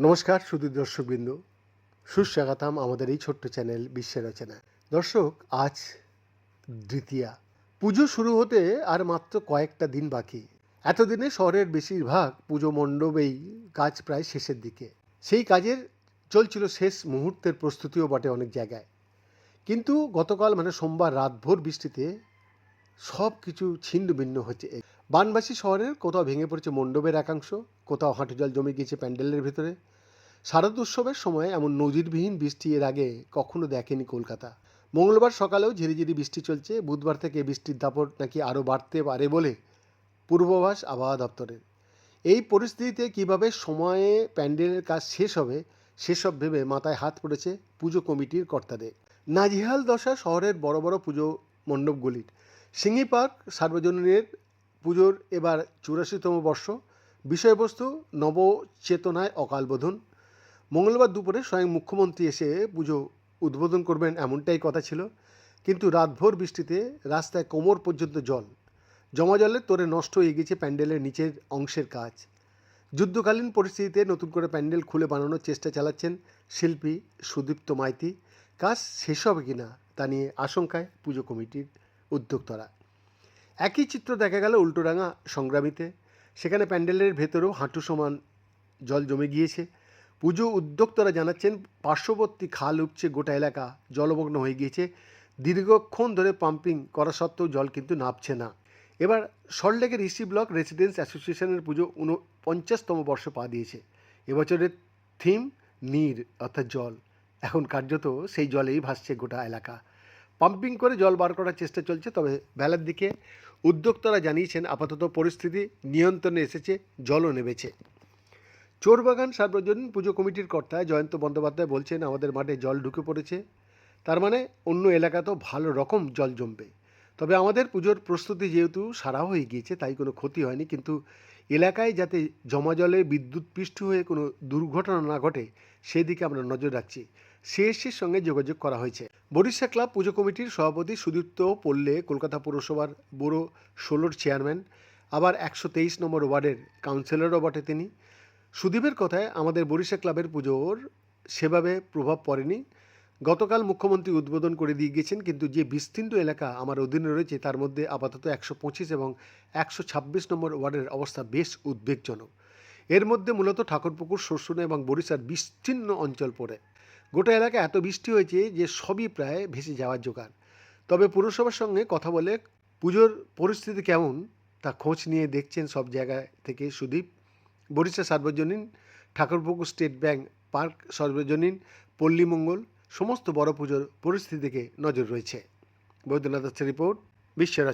নমস্কার শুধু দর্শকবৃন্দ। সুস্বাগতম আমাদের এই ছোট্ট চ্যানেল বিশ্বের রচনা। দর্শক, আজ দ্বিতীয়া। পুজো শুরু হতে আর মাত্র কয়েকটা দিন বাকি। এতদিনে শহরের বেশিরভাগ পুজো মণ্ডপেই কাজ প্রায় শেষের দিকে। সেই কাজের চলছিল শেষ মুহূর্তের প্রস্তুতিও বটে অনেক জায়গায়। কিন্তু গতকাল মানে সোমবার রাতভর বৃষ্টিতে সব কিছু ছিন্ন ভিন্ন হচ্ছে। বানবাসী শহরের কোথাও ভেঙে পড়েছে মণ্ডপের একাংশ, কোথাও হাঁটু জল জমে গিয়েছে প্যান্ডেলের ভেতরে। শারদ উৎসবের সময় এমন নজিরবিহীন বৃষ্টি এর আগে কখনো দেখেনি কলকাতা। মঙ্গলবার সকালেও ঝিরিঝিরি বৃষ্টি চলছে। বুধবার থেকে বৃষ্টির দাপট নাকি আরও বাড়তে পারে বলে পূর্বাভাস আবহাওয়া দপ্তরের। এই পরিস্থিতিতে কীভাবে সময়ে প্যান্ডেলের কাজ শেষ হবে, সেসব ভেবে মাথায় হাত পড়েছে পুজো কমিটির কর্তাদের। নাজিহাল দশা শহরের বড় বড় পুজো মণ্ডপগুলির। সিঙ্গি পার্ক সার্বজনীনের পুজোর এবার চুরাশিতম বর্ষ। বিষয়বস্তু নবচেতনায় অকালবোধন মঙ্গলবার দুপুরে স্বয়ং মুখ্যমন্ত্রী এসে পুজো উদ্বোধন করবেন এমনটাই কথা ছিল। কিন্তু রাতভর বৃষ্টিতে রাস্তায় কোমর পর্যন্ত জল। জমা জলে তোরে নষ্ট হয়ে গেছে প্যান্ডেলের নিচের অংশের কাজ। যুদ্ধকালীন পরিস্থিতিতে নতুন করে প্যান্ডেল খুলে বানানোর চেষ্টা চালাচ্ছেন শিল্পী সুদীপ্ত মাইতি। কাজ শেষ হবে কিনা তা নিয়ে আশঙ্কায় পুজো কমিটির উদ্যোক্তারা। একই চিত্র দেখা গেল উল্টোডাঙা সংগ্রামীতে। সেখানে প্যান্ডেলের ভেতরেও হাঁটু সমান জল জমে গিয়েছে। পুজো উদ্যোক্তারা জানাচ্ছেন, পার্শ্ববর্তী খাল উপচে গোটা এলাকা জলমগ্ন হয়ে গিয়েছে। দীর্ঘক্ষণ ধরে পাম্পিং করা সত্ত্বেও জল কিন্তু নামছে না। এবার সল্টলেকের ইসি ব্লক রেসিডেন্স অ্যাসোসিয়েশনের পুজো উনপঞ্চাশতম বর্ষ পা দিয়েছে। এবছরের থিম, নীর অর্থাৎ জল। এখন কার্যত সেই জলেই ভাসছে গোটা এলাকা। পাম্পিং করে জল বার করার চেষ্টা চলছে, তবে বেলার দিকে উদ্যোক্তারা জানিয়েছেন আপাতত পরিস্থিতি নিয়ন্ত্রণে এসেছে, জলও নেমেছে। চোরবাগান সার্বজনীন পুজো কমিটির কর্তা জয়ন্ত বন্দ্যোপাধ্যায় বলছেন, আমাদের মাঠে জল ঢুকে পড়েছে, তার মানে অন্য এলাকাতেও ভালো রকম জল জমবে। তবে আমাদের পুজোর প্রস্তুতি যেহেতু সারা হয়ে গিয়েছে, তাই কোনো ক্ষতি হয়নি, কিন্তু এলাকায় যাতে জমা জলে বিদ্যুৎ পৃষ্ঠ হয়ে কোনো দুর্ঘটনা না ঘটে, সেদিকে আমরা নজর রাখছি। সিএসসির সঙ্গে যোগাযোগ করা হয়েছে। বরিশা ক্লাব পুজো কমিটির সভাপতি সুদীপ্ত পল্লে, কলকাতা পৌরসভার ব্যুরো ষোলোর চেয়ারম্যান, আবার একশো তেইশ নম্বর ওয়ার্ডের কাউন্সিলরও বটে তিনি। সুদীপের কথায় আমাদের বরিশা ক্লাবের পুজোর সেভাবে প্রভাব পড়েনি। গতকাল মুখ্যমন্ত্রী উদ্বোধন করে দিয়ে গেছেন, কিন্তু যে বিস্তীর্ণ এলাকা আমার অধীনে রয়েছে, তার মধ্যে আপাতত একশো পঁচিশ এবং একশো ছাব্বিশ নম্বর ওয়ার্ডের অবস্থা বেশ উদ্বেগজনক। এর মধ্যে মূলত ঠাকুরপুকুর শস্যনা এবং বরিশার বিস্তীর্ণ অঞ্চল পড়ে। গোটা এলাকায় এত বৃষ্টি হয়েছে যে সবই প্রায় ভেসে যাওয়ার জোগাড়। তবে পুরসভার সঙ্গে কথা বলে পুজোর পরিস্থিতি কেমন তা খোঁজ নিয়ে দেখছেন সব জায়গা থেকে সুদীপ। বরিশা সার্বজনীন, ঠাকুরপুকুর স্টেট ব্যাংক, পার্ক সর্বজনীন পল্লীমঙ্গল সমস্ত বড় পুজোর পরিস্থিতি দিকে নজর রয়েছে। বৈদ্যনাথ রিপোর্ট বিশ্বরচনা